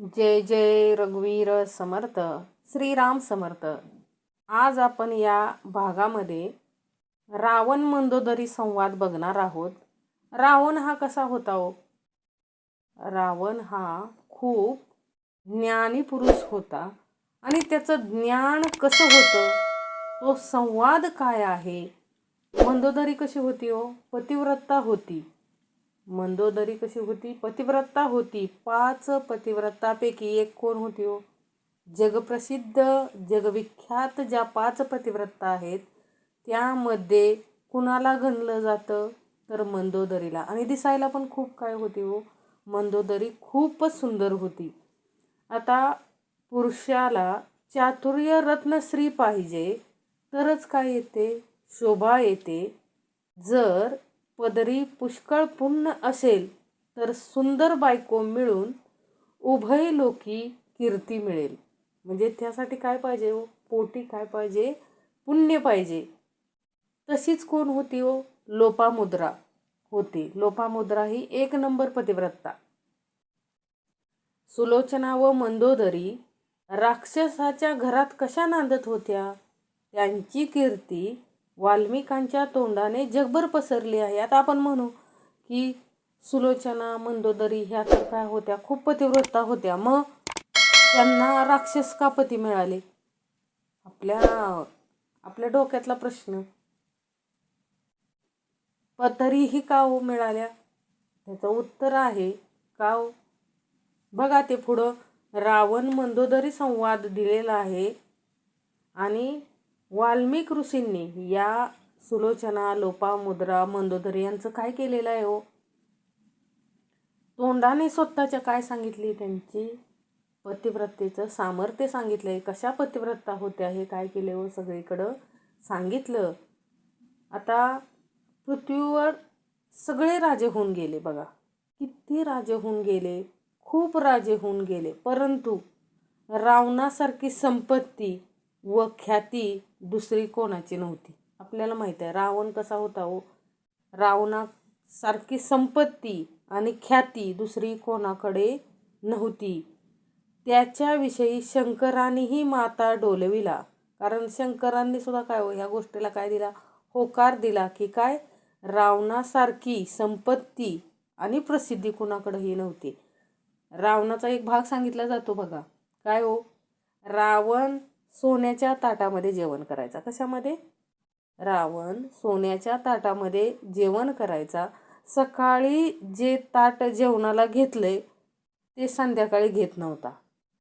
जय जय रघुवीर समर्थ श्रीराम समर्थ. आज आपण या भागामध्ये रावण मंदोदरी संवाद बघणार आहोत. रावण हा कसा होता हो? रावण हा खूप ज्ञानी पुरुष होता आणि त्याचं ज्ञान कसं होतं? तो संवाद काय आहे? मंदोदरी कशी होती हो? पतिव्रता होती. मंदोदरी कशी होती? पतिव्रता होती. पाच पतिव्रतापैकी एक कोण होती हो? जगप्रसिद्ध जगविख्यात ज्या पाच पतिव्रता आहेत त्यामध्ये कुणाला गणलं जातं? तर मंदोदरीला. आणि दिसायला पण खूप काय होती हो? मंदोदरी खूपच सुंदर होती. आता पुरुषाला चातुर्य रत्नश्री पाहिजे तरच काय येते? शोभा येते. जर पदरी पुष्कळ पुण्य असेल तर सुंदर बायको मिळून उभय लोकी कीर्ती मिळेल. म्हणजे त्यासाठी काय पाहिजे हो? पोटी काय पाहिजे? पुण्य पाहिजे. तशीच कोण होती हो? लोपामुद्रा होती. लोपामुद्रा ही एक नंबर पतिव्रता. सुलोचना व मंदोदरी राक्षसाच्या घरात कशा नांदत होत्या? त्यांची कीर्ती वाल्मिकांच्या तोंडाने जगभर पसरली आहे. आता आपण म्हणू की सुलोचना मंदोदरी ह्या तर काय होत्या? खूप पतिव्रता होत्या. मग त्यांना राक्षस का पती मिळाले? आपल्या आपल्या डोक्यातला प्रश्न. पथरीही का हो मिळाल्या? त्याचं उत्तर आहे का हो बघा ते पुढं. रावण मंदोदरी संवाद दिलेला आहे. आणि वाल्मिक ऋषींनी या सुलोचना लोपामुद्रा मंदोदरी यांचं काय केलेलं आहे हो? तोंडाने स्वतःच्या काय सांगितली त्यांची? पतिव्रतेचं सामर्थ्य सांगितलंय. कशा पतिव्रता होत्या हे काय केले हो? सगळीकडं सांगितलं. आता पृथ्वीवर सगळे राजे होऊन गेले बघा. किती राजे होऊन गेले? खूप राजे होऊन गेले. परंतु रावणासारखी संपत्ती व ख्याती दुसरी कोणाची नव्हती. आपल्याला माहीत आहे रावण कसा होता हो? रावणासारखी संपत्ती आणि ख्याती दुसरी कोणाकडे नव्हती. त्याच्याविषयी शंकरांनीही माता डोलविला. कारण शंकरांनी सुद्धा काय हो ह्या गोष्टीला काय दिला? होकार दिला की काय? रावणासारखी संपत्ती आणि प्रसिद्धी कुणाकडेही नव्हती. रावणाचा एक भाग सांगितला जातो बघा. काय हो? रावण सोन्याच्या ताटामध्ये जेवण करायचा. कशामध्ये? रावण सोन्याच्या ताटामध्ये जेवण करायचा. सकाळी जे ताट जेवणाला घेतले ते संध्याकाळी घेत नव्हता.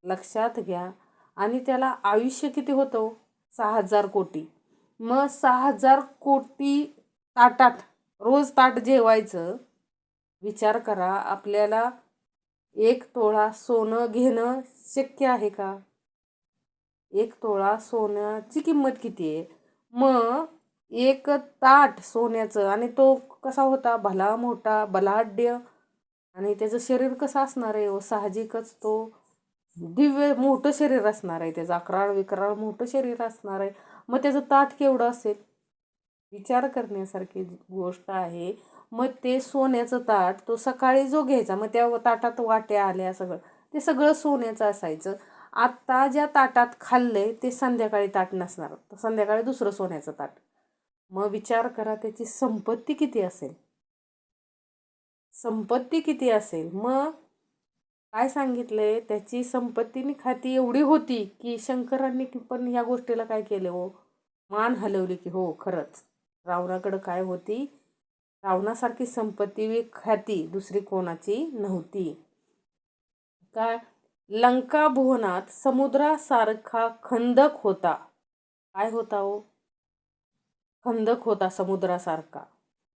लक्षात घ्या. आणि त्याला आयुष्य किती होतं? सहा हजार कोटी. मग सहा हजार कोटी ताटात रोज ताट जेवायचं विचार करा आपल्याला एक तोळा सोनं घेणं शक्य आहे का? एक तोळा सोन्याची किंमत किती आहे? मग एक ताट सोन्याचं आणि तो कसा होता? भला मोठा बलाढ्य. आणि त्याचं शरीर कसं असणार आहे? साहजिकच तो दिव्य मोठं शरीर असणार आहे. त्याचं अकराळ विकराळ मोठं शरीर असणार आहे. मग त्याचं ताट केवढं असेल? विचार करण्यासारखी गोष्ट आहे. मग ते सोन्याचं ताट तो सकाळी जो घ्यायचा मग त्या ताटात वाट्या आल्या सगळं. ते सगळं सोन्याचं असायचं. आत्ता ज्या ताटात खाल्ले ते संध्याकाळी ताट नसणार. तर संध्याकाळी दुसरं सोन्याचं ताट. मग विचार करा त्याची संपत्ती किती असेल? संपत्ती किती असेल? मग काय सांगितलंय त्याची संपत्तीनी खाती एवढी होती की शंकरांनी पण ह्या गोष्टीला काय केलं हो? मान हलवली की हो खरंच. रावणाकडं काय होती? रावणासारखी संपत्ती खाती ख्याती दुसरी कोणाची नव्हती. काय? लंका भुवनात समुद्रासारखा खंदक होता. काय होता हो? खंदक होता समुद्रासारखा.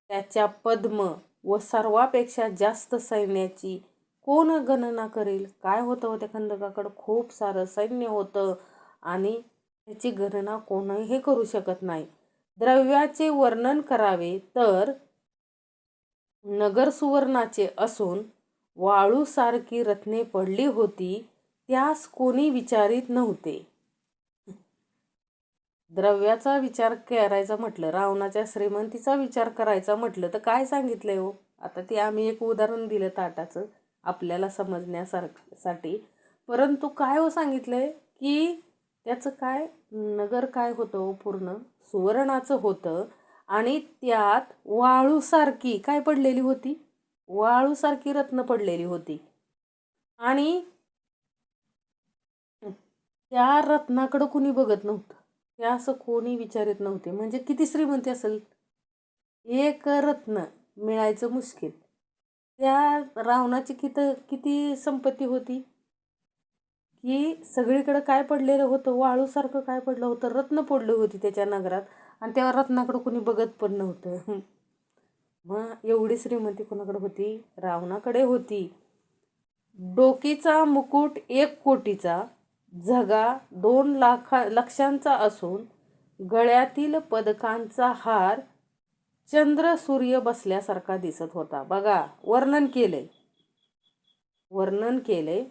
त्याच्या पद्म व सर्वापेक्षा जास्त सैन्याची कोण गणना करेल? काय होतं हो त्या खंदकाकडं? खूप सारं सैन्य होतं आणि त्याची गणना कोणही करू शकत नाही. द्रव्याचे वर्णन करावे तर नगर सुवर्णाचे असून वाळूसारखी रत्ने पडली होती त्यास कोणी विचारित नव्हते. द्रव्याचा विचार करायचा म्हटलं रावणाच्या श्रीमंतीचा विचार करायचा म्हटलं तर काय सांगितलंय हो? आता ते आम्ही एक उदाहरण दिलं ताटाचं आपल्याला समजण्यासारखं साठी परंतु काय हो सांगितलंय? की त्याचं काय? नगर काय होतं हो पूर्ण? सुवर्णाचं होतं आणि त्यात वाळूसारखी काय पडलेली होती? वाळूसारखी रत्न पडलेली होती. आणि त्या रत्नाकडं कुणी बघत नव्हतं. ते असं कोणी विचारत नव्हते. म्हणजे किती श्रीमंती असेल? एक रत्न मिळायचं मुश्किल. त्या रावणाची कित किती संपत्ती होती? की सगळीकडं काय पडलेलं होतं? वाळूसारखं काय पडलं होतं? रत्न पडली होती त्याच्या नगरात. आणि त्या रत्नाकडं कुणी बघत पण नव्हतं. मग एवढी श्रीमंती कोणाकडे होती? रावणाकडे होती. डोकीचा मुकुट एक कोटीचा झगा दोन लाखा लक्षांचा असून गळ्यातील पदकांचा हार चंद्र सूर्य बसल्यासारखा दिसत होता. बघा वर्णन केलंय. वर्णन केलंय.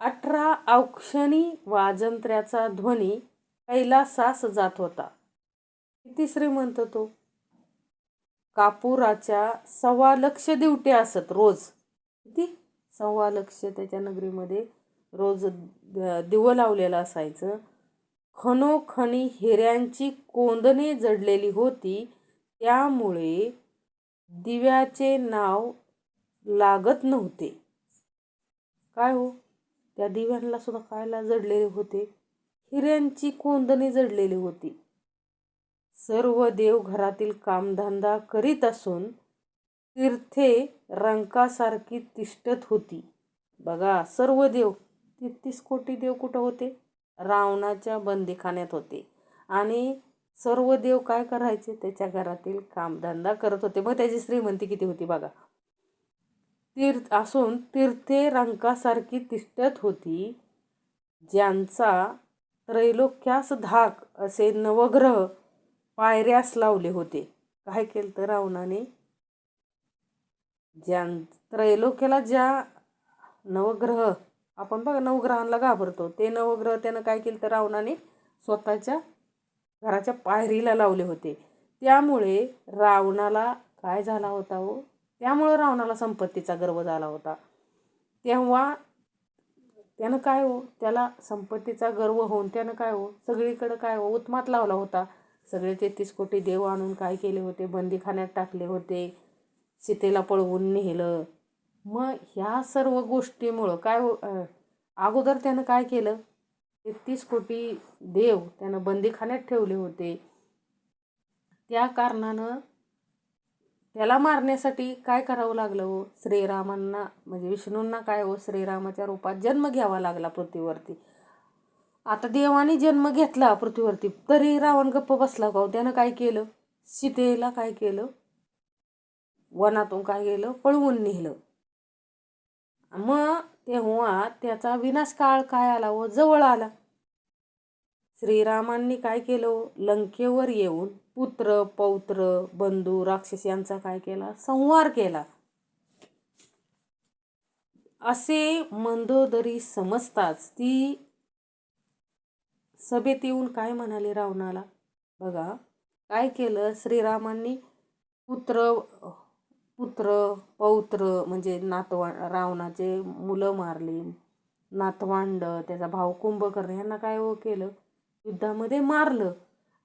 अठरा औक्षणी वाजंत्र्याचा ध्वनी कैलासास जात होता. किती श्रीमंत तो? कापुराच्या सव्वा लक्ष दिवटे असत रोज. किती? सव्वा लक्ष त्याच्या नगरीमध्ये रोज दिवं लावलेलं असायचं. खनोखनी हिऱ्यांची कोंदणे जडलेली होती. त्यामुळे दिव्याचे नाव लागत नव्हते. काय हो? त्या दिव्यांना सुद्धा कायला जडलेले होते? हिऱ्यांची कोंदणे जडलेली होती. सर्व देव घरातील कामधंदा करीत असून तीर्थे रंकासारखी तिष्ठत होती. बघा सर्व देव तेहतीस कोटी देव कुठं होते? रावणाच्या बंदीखान्यात होते. आणि सर्व देव काय करायचे? त्याच्या घरातील कामधंदा करत होते. मग त्याची श्रीमंती किती होती बघा? तीर्थ असून तीर्थे रंकासारखी तिष्ठत होती. ज्यांचा त्रैलोक्यास धाक असे नवग्रह पायऱ्यास लावले होते. काय केलं तर रावणाने? ज्या त्रैलोक्याला ज्या नवग्रह आपण बघा नवग्रहांना घाबरतो. ते नवग्रह त्यानं काय केलं तर रावणाने? स्वतःच्या घराच्या पायरीला लावले होते. त्यामुळे रावणाला काय झाला होता हो? त्यामुळं रावणाला संपत्तीचा गर्व झाला होता. तेव्हा त्यानं काय हो? त्याला संपत्तीचा गर्व होऊन त्यानं काय हो? सगळीकडं काय हो? उत्मात लावला होता. सगळे तेहतीस कोटी देव आणून काय केले होते? बंदीखान्यात टाकले होते. सीतेला पळवून नेलं. मग ह्या सर्व गोष्टीमुळं काय हो अगोदर त्यानं काय केलं? तेहतीस कोटी देव त्यानं बंदीखान्यात ठेवले होते. त्या कारणानं त्याला मारण्यासाठी काय करावं लागलं हो? श्रीरामांना म्हणजे विष्णूंना काय हो? श्रीरामाच्या रूपात जन्म घ्यावा लागला पृथ्वीवरती. आता देवाने जन्म घेतला पृथ्वीवरती तरी रावण गप्प बसला का हो? त्यानं काय केलं? सीतेला काय केलं? वनातून काय केलं? पळवून नेलं. मग तेव्हा त्याचा विनाश काळ काय आला व जवळ आला? श्रीरामांनी काय केलं हो? लंकेवर येऊन पुत्र पौत्र बंधू राक्षस यांचा काय केला? संहार केला. असे मंदोदरी समजताच ती सभेत येऊन काय म्हणाले रावणाला? बघा काय केलं? श्रीरामांनी पुत्र पुत्र पौत्र म्हणजे नातवा रावणाचे मुलं मारली. नातवांड त्याचा भाऊ कुंभकर्ण यांना काय हो केलं? युद्धामध्ये मारलं.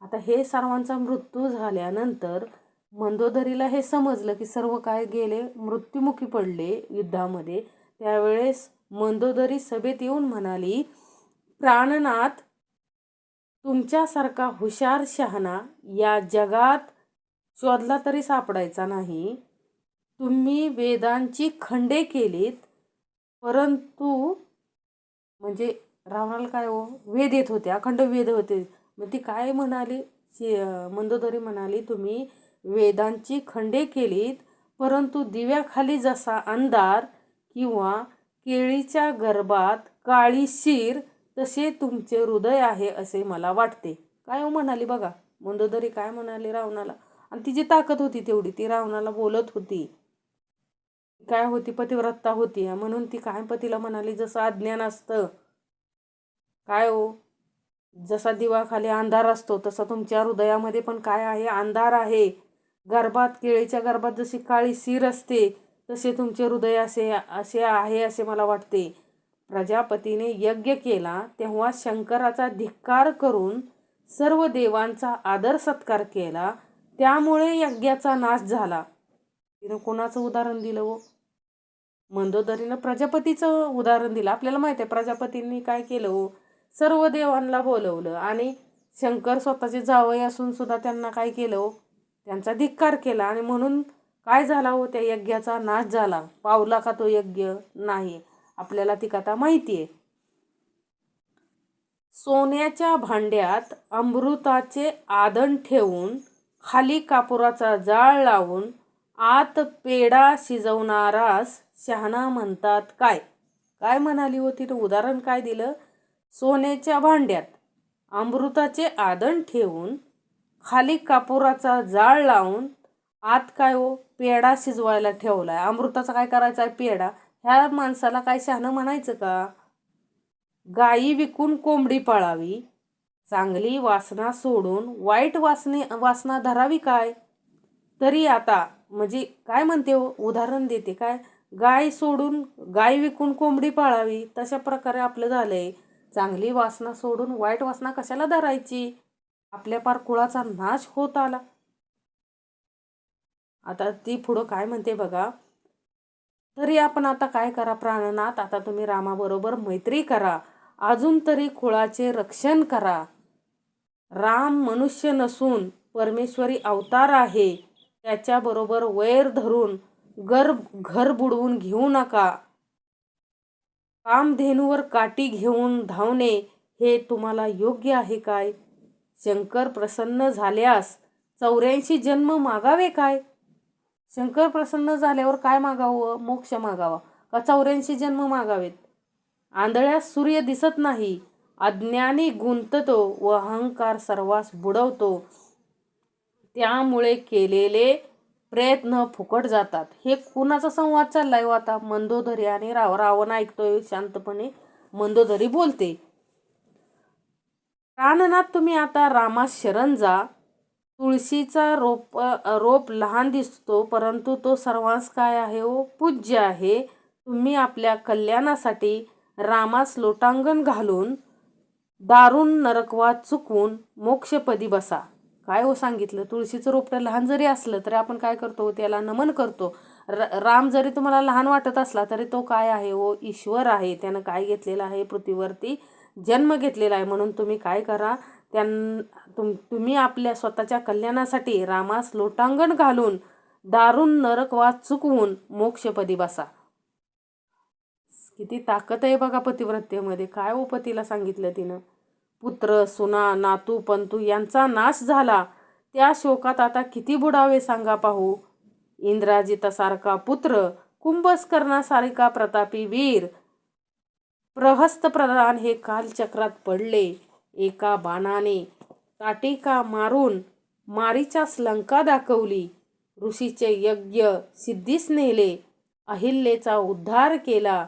आता हे सर्वांचा मृत्यू झाल्यानंतर मंदोदरीला हे समजलं की सर्व काय गेले मृत्युमुखी पडले युद्धामध्ये. त्यावेळेस मंदोदरी सभेत येऊन म्हणाली प्राणनाथ तुमच्यासारखा हुशार शहाणा या जगात शोधला तरी सापडायचा नाही. तुम्ही वेदांची खंडे केलीत परंतु म्हणजे रावणाला काय हो वेद येत होते अखंड वेद होते. मग ती काय म्हणाली? शी मंदोदरी म्हणाली तुम्ही वेदांची खंडे केलीत परंतु दिव्याखाली जसा अंधार किंवा केळीच्या गर्भात काळी शीर तसे तुमचे हृदय आहे असे मला वाटते. काय हो म्हणाली बघा. मंदोदरी काय म्हणाली रावणाला? आणि तिची ताकद होती तेवढी ती रावणाला बोलत होती. काय होती? पतिव्रता होती. म्हणून ती काय पतीला म्हणाली जसं अज्ञान असतं. काय हो? जसा दिवाखाली अंधार असतो तसा तुमच्या हृदयामध्ये पण काय आहे? अंधार आहे. गर्भात केळीच्या गर्भात जशी काळी सीर असते तसे तुमचे हृदय असे असे आहे असे मला वाटते. प्रजापतीने यज्ञ केला तेव्हा शंकराचा धिक्कार करून सर्व देवांचा आदर सत्कार केला. त्यामुळे यज्ञाचा नाश झाला. तिनं कोणाचं उदाहरण दिलं हो? मंदोदरीनं प्रजापतीचं उदाहरण दिलं. आपल्याला माहिती आहे प्रजापतींनी काय केलं हो? सर्व देवांना बोलवलं आणि शंकर स्वतःचे जावई असून सुद्धा त्यांना काय केलं हो? त्यांचा धिक्कार केला आणि म्हणून काय झाला हो? त्या यज्ञाचा नाश झाला. पावला का तो यज्ञ? नाही. आपल्याला ती कथा माहिती आहे सोन्याच्या भांड्यात अमृताचे आदन ठेवून खाली कापुराचा जाळ लावून आत पेढा शिजवणारास शहाणा म्हणतात काय? काय म्हणाली होती तर उदाहरण काय दिलं? सोन्याच्या भांड्यात अमृताचे आदन ठेवून खाली कापुराचा जाळ लावून आत काय हो? पेढा शिजवायला ठेवलाय. अमृताचा काय करायचा आहे? पेढा. ह्या माणसाला काय शहाणं म्हणायचं का? गायी विकून कोंबडी पाळावी चांगली वासना सोडून वाईट वासने वासना धरावी काय? तरी आता म्हणजे काय म्हणते हो? उदाहरण देते काय? गाय सोडून गाय विकून कोंबडी पाळावी तशा प्रकारे आपलं झालंय. चांगली वासना सोडून वाईट वासना कशाला धरायची? आपल्या पार कुळाचा नाश होत आला. आता ती पुढं काय म्हणते बघा? तरी आपण आता काय करा प्राणनाथ आता तुम्ही रामाबरोबर मैत्री करा. अजून तरी कुळाचे रक्षण करा. राम मनुष्य नसून परमेश्वरी अवतार आहे. त्याच्याबरोबर वैर धरून गर घर बुडवून घेऊ नका. कामधेनूवर काठी घेऊन धावणे हे तुम्हाला योग्य आहे काय? शंकर प्रसन्न झाल्यास चौऱ्याऐंशी जन्म मागावे काय? शंकर प्रसन्न झाल्यावर काय मागावं? मोक्ष मागावा. का चौऱ्याऐंशी जन्म मागावेत? आंधळ्यास सूर्य दिसत नाही. अज्ञानी गुंततो व अहंकार सर्वास बुडवतो. त्यामुळे केलेले प्रयत्न फुकट जातात. हे कुणाचा संवाद चाललाय व आता? मंदोदरी आणि राव रावण ऐकतोय शांतपणे मंदोदरी बोलते. प्राणनाथ तुम्ही आता रामास शरण जा. तुळशीचा रोप रोप लहान दिसतो परंतु तो सर्वांस काय आहे? हो पूज्य आहे. तुम्ही आपल्या कल्याणासाठी रामास लोटांगण घालून दारुण नरकवाद चुकवून मोक्षपदी बसा. काय हो सांगितलं? तुळशीचं रोपटं लहान जरी असलं तरी आपण काय करतो? त्याला नमन करतो. र राम जरी तुम्हाला लहान वाटत असला तरी तो काय आहे? हो ईश्वर आहे. त्यानं काय घेतलेलं आहे? पृथ्वीवरती जन्म घेतलेला आहे. म्हणून तुम्ही काय करा? त्यां तुम तुम्ही आपल्या स्वतःच्या कल्याणासाठी रामास लोटांगण घालून दारुण नरकवाद चुकवून मोक्षपदी बसा. किती ताकद आहे बघा पतिव्रत्येमध्ये काय ओ पतीला सांगितलं तिनं? पुत्र सुना नातू पंतू यांचा नाश झाला. त्या शोकात आता किती बुडावे सांगा पाहू. इंद्राजितासारखा पुत्र कुंभस्करणासारखा प्रतापी वीर प्रहस्त प्रधान हे कालचक्रात पडले. एका बाणाने ताटिका मारून मारीच्यास लंका दाखवली. ऋषीचे यज्ञ सिद्धीस नेले अहिल्येचा उद्धार केला.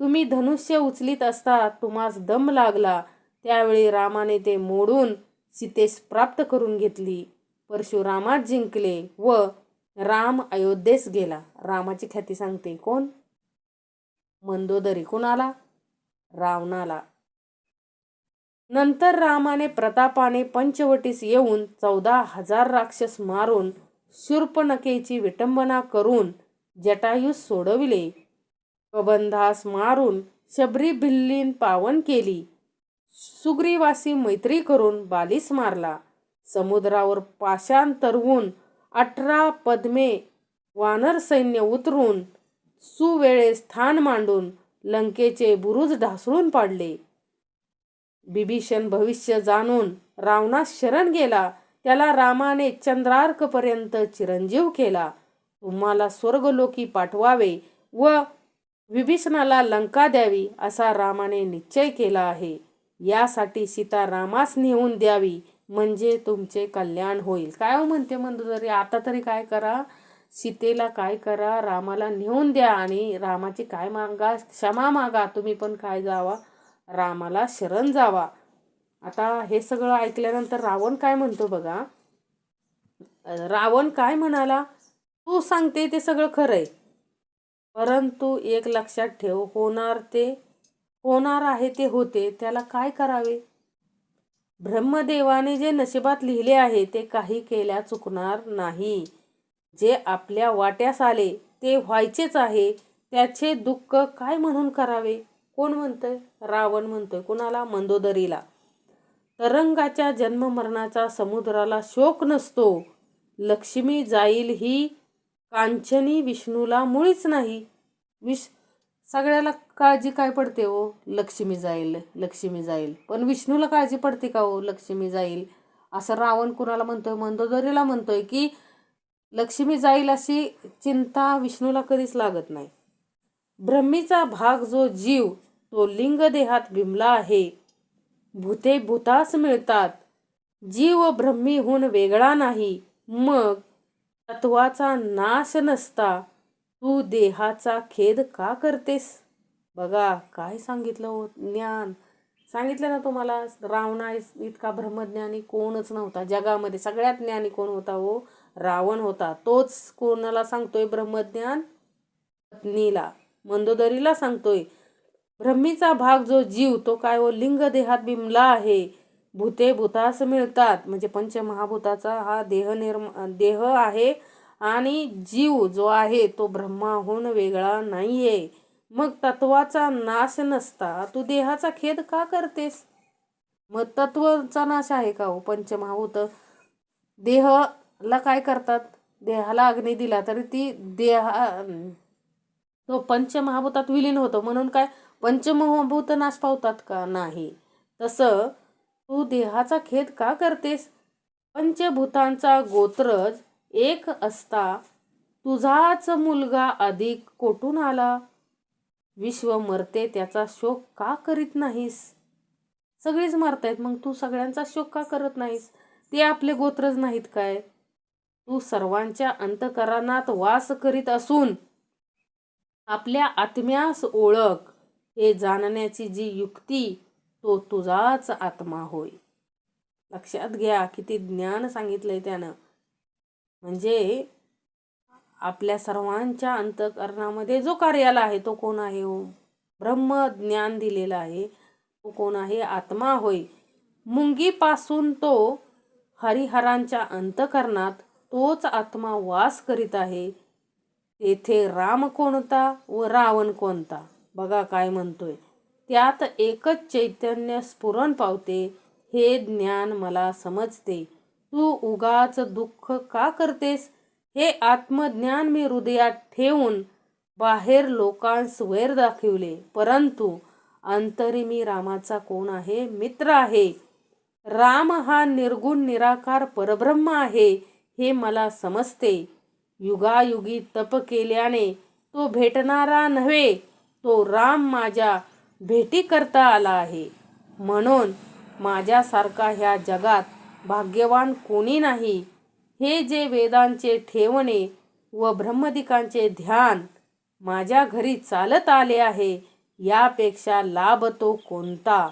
तुम्ही धनुष्य उचलीत असता तुम्हास दम लागला. त्यावेळी रामाने ते मोडून सीतेस प्राप्त करून घेतली. परशुरामात जिंकले व राम अयोध्येस गेला. रामाची ख्याती सांगते कोण? मंदोदरी कुणाला? रावणाला. नंतर रामाने प्रतापाने पंचवटीस येऊन चौदा हजार राक्षस मारून शूर्पणकेची विटंबना करून जटायूस सोडविले. कबंधास मारून शबरी भिल्लीन पावन केली. सुग्रीवासी मैत्री करून बालीस मारला. समुद्रावर पाषाण तरवून अठरा पद्मे वानर सैन्य उतरून सुवेळे स्थान मांडून लंकेचे बुरुज ढासळून पाडले. बिभीषण भविष्य जाणून रावणास शरण गेला. त्याला रामाने चंद्रार्कपर्यंत चिरंजीव केला. तुम्हाला स्वर्गलोकी पाठवावे व विभीषणाला लंका द्यावी असा रामाने निश्चय केला आहे. यासाठी सीता रामास नेऊन द्यावी म्हणजे तुमचे कल्याण होईल. काय हो म्हणते मंदोदरी? आता तरी काय करा? सीतेला काय करा? रामाला नेऊन द्या आणि रामाची काय मागा? क्षमा मागा. तुम्ही पण काय जावा? रामाला शरण जावा. आता हे सगळं ऐकल्यानंतर रावण काय म्हणतो बघा? रावण काय म्हणाला? तू सांगते ते सगळं खरं आहे परंतु एक लक्षात ठेव होणार ते होणार आहे ते होते त्याला काय करावे? ब्रह्मदेवाने जे नशिबात लिहिले आहे ते काही केल्या चुकणार नाही. जे आपल्या वाट्यास आले ते व्हायचेच आहे त्याचे दुःख काय म्हणून करावे? कोण म्हणतंय? रावण म्हणतोय. कोणाला? मंदोदरीला. तरंगाच्या जन्ममरणाचा समुद्राला शोक नसतो. लक्ष्मी जाईल ही कांचनी विष्णूला मुळीच नाही. विष सगळ्याला काळजी काय पडते हो? लक्ष्मी जाईल लक्ष्मी जाईल. पण विष्णूला काळजी पडते का हो? लक्ष्मी जाईल. असं रावण कुणाला म्हणतोय? मंदोदरीला म्हणतोय की लक्ष्मी जाईल अशी चिंता विष्णूला कधीच लागत नाही. ब्रह्मीचा भाग जो जीव तो लिंगदेहात बिमला आहे. भूते भूतास मिळतात. जीव ब्रह्मीहून वेगळा नाही. मग तत्वाचा नाश नसता. तू देहाचा खेद का करतेस? बघा काय सांगितलं हो ज्ञान? सांगितलं ना तुम्हाला रावणा इतका ब्रह्मज्ञानी कोणच नव्हता. जगामध्ये सगळ्यात ज्ञानी कोण होता हो? रावण होता. तोच कोणाला सांगतोय ब्रह्मज्ञान? पत्नीला. मंदोदरीला सांगतोय. ब्रह्मीचा भाग जो जीव तो काय व लिंग देहात बिमला आहे. भूते भूतास मिळतात. म्हणजे पंचमहाभूताचा हा देह निर्म देह आहे आणि जीव जो आहे तो ब्रह्माहून वेगळा नाही आहे मग तत्वाचा नाश नसता. तू देहाचा खेद का करतेस? मग तत्वाचा नाश आहे का हो? पंचमहाभूत देहाला काय करतात? देहाला अग्नी दिला तरी ती देहा तो पंचमहाभूतात विलीन होतो. म्हणून काय? पंचमहाभूत नाश पावतात का नाही? तसं तू देहाचा खेद का करतेस? पंचभूतांचा गोत्रज एक असता तुझाच मुलगा अधिक कोठून आला? विश्व मरते त्याचा शोक का करीत नाहीस? सगळीच मरतायत मग तू सगळ्यांचा शोक का करत नाहीस? ते आपले गोत्रज नाहीत काय? तू सर्वांच्या अंतकरणात वास करीत असून आपल्या आत्म्यास ओळख हे जाणण्याची जी युक्ती तो तुझाच आत्मा होय. लक्षात घ्या किती ज्ञान सांगितलंय त्यानं. म्हणजे आपल्या सर्वांच्या अंतकरणामध्ये जो कार्याला आहे तो कोण आहे हो? ब्रह्म ज्ञान दिलेला आहे तो कोण आहे? आत्मा होय. मुंगीपासून तो हरिहरांच्या अंतकरणात तोच आत्मा वास करीत आहे. तेथे राम कोणता व रावण कोणता? बघा काय म्हणतोय. त्यात एकच चैतन्य स्फुरण पावते हे ज्ञान मला समजते. तू उगाच दुःख का करतेस? हे आत्मज्ञान मी हृदयात ठेवून बाहेर लोकांस वैर दाखवले. परंतु अंतरी मी रामाचा कोण आहे? मित्र आहे. राम हा निर्गुण निराकार परब्रह्म आहे हे मला समजते. युगायुगी तप केल्याने तो भेटणारा नव्हे. तो राम माझ्या भेटी करता आला आहे. म्हणून माझ्यासारखा ह्या जगात भाग्यवान कोणी नाही. हे जे वेदांचे ठेवणे व ब्रह्मदिकांचे ध्यान माझ्या घरी चालत आले आहे यापेक्षा लाभ तो कोणता?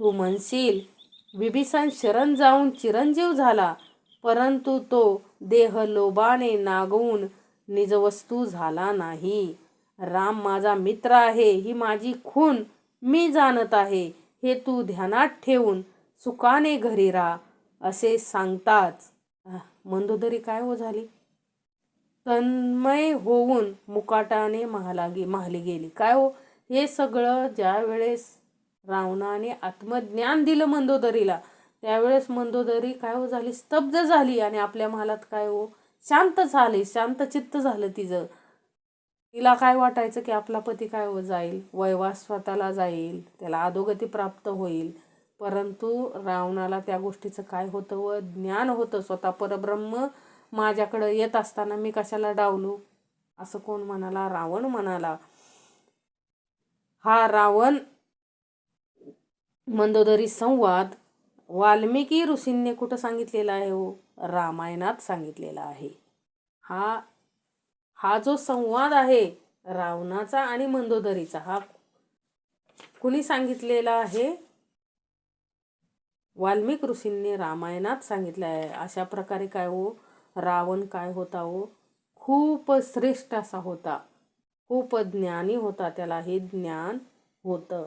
तू म्हणशील विभीषण शरण जाऊन चिरंजीव झाला परंतु तो देह लोबाने नागवून निजवस्तू झाला नाही. राम माझा मित्र आहे ही माझी खून मी जाणत आहे हे तू ध्यानात ठेवून सुखाने घरी राहा असे सांगताच. मंदोदरी काय हो झाली? तन्मय होऊन मुकाटाने महालागी महाली गेली. काय हो? हे सगळं ज्या वेळेस रावणाने आत्मज्ञान दिलं मंदोदरीला त्यावेळेस मंदोदरी काय हो झाली? स्तब्ध झाली आणि आपल्या महालात काय हो? शांत झाली शांत चित्त झालं तिचं. तिला काय वाटायचं की आपला पती काय हो जाईल? वैवास स्वतःला जाईल. त्याला अधोगती प्राप्त होईल. परंतु रावणाला त्या गोष्टीचं काय होतं व ज्ञान होतं. स्वतः परब्रह्म माझ्याकडं येत असताना मी कशाला डावलू? असं कोण म्हणाला? रावण म्हणाला. हा रावण मंदोदरी संवाद वाल्मिकी ऋषींनी कुठं सांगितलेला आहे हो? रामायणात सांगितलेला आहे. हा हा जो संवाद आहे रावणाचा आणि मंदोदरीचा हा कुणी सांगितलेला आहे? वाल्मिक ऋषींनी रामायणात सांगितलं आहे. अशा प्रकारे काय हो? रावण काय होता हो? खूप श्रेष्ठ असा होता. खूप ज्ञानी होता त्याला. हे ज्ञान होतं.